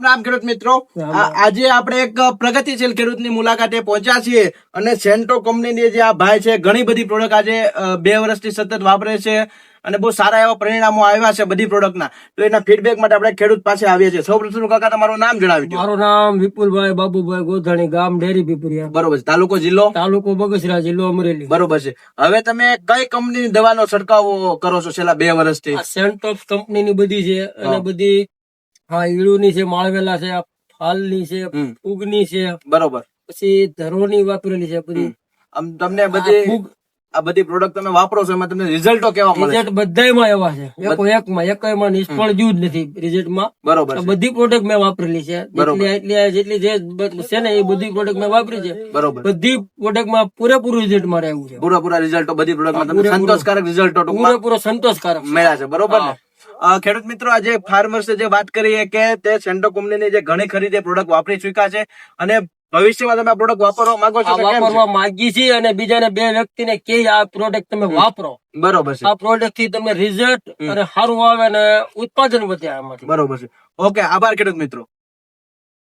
રામ ખેડૂત મિત્રો. આજે આપણે એક પ્રગતિશીલ ખેડૂતની મુલાકાતે પહોંચ્યા છીએ અને સેન્ટો કંપનીની જે આ ભાઈ છે ઘણી બધી પ્રોડક્ટ આજે બે વર્ષથી સતત વાપરે છે અને બહુ સારા એવા પરિણામો આવ્યા છે બધી પ્રોડક્ટના તો એના ફીડબેક માટે આપણે ખેડૂત પાસે આવીએ છીએ. સૌ પ્રથમ કાકા તમારું નામ જણાવી દો મારું નામ વિપુલભાઈ બાબુભાઈ ગોધાણી ગામ ડેરી પીપુરિયા બરોબર છે. તાલુકો જિલ્લો? તાલુકો બગસરા જિલ્લો અમરેલી. બરોબર છે. હવે તમે કઈ કંપનીની દવાનો છંટકાવ કરો છો છેલ્લા બે વર્ષથી? સેન્ટોપ કંપનીની બધી છે અને બધી હા ઈળુની છે માળવેલા છે ફાલની છે ફૂગની છે. બરોબર. પછી ધરોની વાપરેલી છે બધી. આમ તમને બધી આ બધી પ્રોડક્ટ તમે વાપરો છો એમાં તમને રિઝલ્ટો કેવા મળે રિઝલ્ટ બધાયમાં એવા છે. એકો એકમાં એકમાં નિષ્ફળ જ્યું જ નથી રિઝલ્ટમાં બરોબર બધી પ્રોડક્ટ મેં વાપરેલી છે. બરોબર. એટલી જેટલી જે છે ને એ બધી પ્રોડક્ટ મેં વાપરી છે. બરોબર. બધી પ્રોડક્ટમાં પૂરેપૂરું રિઝલ્ટ મારે આવ્યું છે. પૂરા પૂરા રિઝલ્ટો બધી પ્રોડક્ટમાં તમને પૂરેપૂરું. સંતોષકારક રિઝલ્ટો પૂરેપૂરો સંતોષકારક મળ્યા છે બરોબર ને? ખેડૂત મિત્રો આજે ફાર્મર્સે જે વાત કરી કે તે સેન્ટો કંપનીની જે ઘણી ખરી પ્રોડક્ટ વાપરી ચૂક્યા છે અને ભવિષ્યમાં તમે આ પ્રોડક્ટ વાપરવા માંગો છો? વાપરવા માંગી છે અને બીજાને બે વ્યક્તિને કે આ પ્રોડક્ટ તમે વાપરો. બરોબર છે. આ પ્રોડક્ટથી તમને રિઝલ્ટ અને સારું આવે અને ઉત્પાદન વધે આમાંથી. બરોબર છે. ઓકે આભાર ખેડૂત મિત્રો.